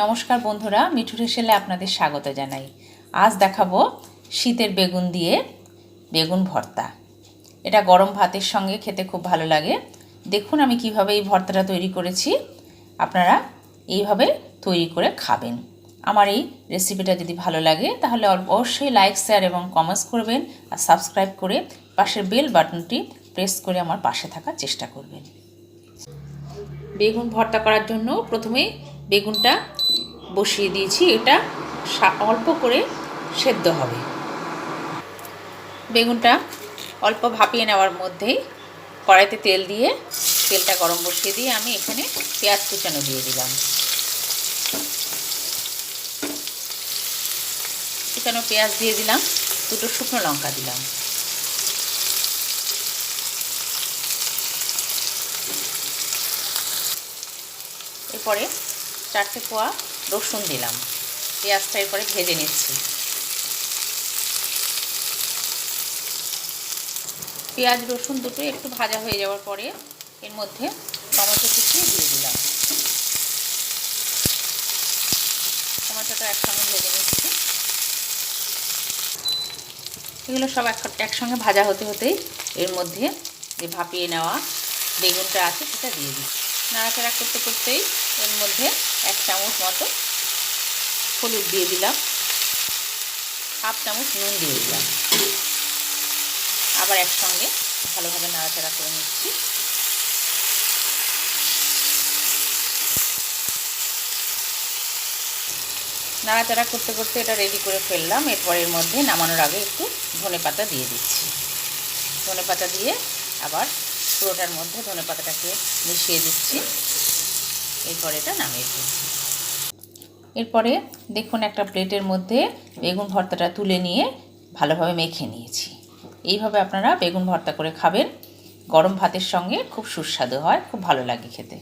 নমস্কার বন্ধুরা মিঠু রেশেলে আপনাদের স্বাগত জানাই। আজ দেখাবো শীতের বেগুন দিয়ে বেগুন ভর্তা। এটা গরম ভাতের সঙ্গে খেতে খুব ভালো লাগে। দেখুন আমি কীভাবে এই ভর্তাটা তৈরি করেছি। আপনারা এইভাবে তৈরি করে খাবেন। আমার এই রেসিপিটা যদি ভালো লাগে, তাহলে অবশ্যই লাইক, শেয়ার এবং কমেন্টস করবেন আর সাবস্ক্রাইব করে পাশের বেল বাটনটি প্রেস করে আমার পাশে থাকার চেষ্টা করবেন। বেগুন ভর্তা করার জন্য প্রথমে বেগুনটা বসিয়ে দিয়েছি, এটা অল্প করে সেদ্ধ হবে। বেগুনটা অল্প ভাপিয়ে নেওয়ার মধ্যেই কড়াইতে তেল দিয়ে তেলটা গরম বসিয়ে দিয়ে আমি এখানে পেঁয়াজ কুচানো দিয়ে দিলাম। কুচানো পেঁয়াজ দিয়ে দিলাম, দুটো শুকনো লঙ্কা দিলাম। এরপরে চারটে কোয়া রসুন দিলাম। পেঁয়াজটা এরপরে ভেজে নিচ্ছি। পেঁয়াজ, রসুন দুটো একটু ভাজা হয়ে যাওয়ার পরে এর মধ্যে টমেটো কুচি দিয়ে দিলাম। টমেটোটা একসঙ্গে ভেজে নিচ্ছি। এগুলো সব এক একসঙ্গে ভাজা হতে হতেই এর মধ্যে যে ভাপিয়ে নেওয়া বেগুনটা আছে সেটা দিয়ে দিচ্ছি। নাড়াচাড়া করতে করতেই এর মধ্যে এক চামচ মতো হলুদ দিয়ে দিলাম। হাফ চামচ নুন দিয়ে দিলাম। আবার একসঙ্গে ভালোভাবে নাড়াচাড়া করে নিচ্ছি। নাড়াচাড়া করতে করতে এটা রেডি করে ফেললাম। এরপর এর মধ্যে নামানোর আগে একটু ধনে পাতা দিয়ে দিচ্ছি। ধনে পাতা দিয়ে আবার পুরোটার মধ্যে ধনে পাতাটাকে মিশিয়ে দিচ্ছি। এরপর এটা নামিয়ে ফেলছি এরপরে দেখুন একটা প্লেটের মধ্যে বেগুন ভর্তাটা তুলে নিয়ে ভালোভাবে মেখে নিয়েছি। এইভাবে আপনারা বেগুন ভর্তা করে খাবেন। গরম ভাতের সঙ্গে খুব সুস্বাদু হয়, খুব ভালো লাগে খেতে।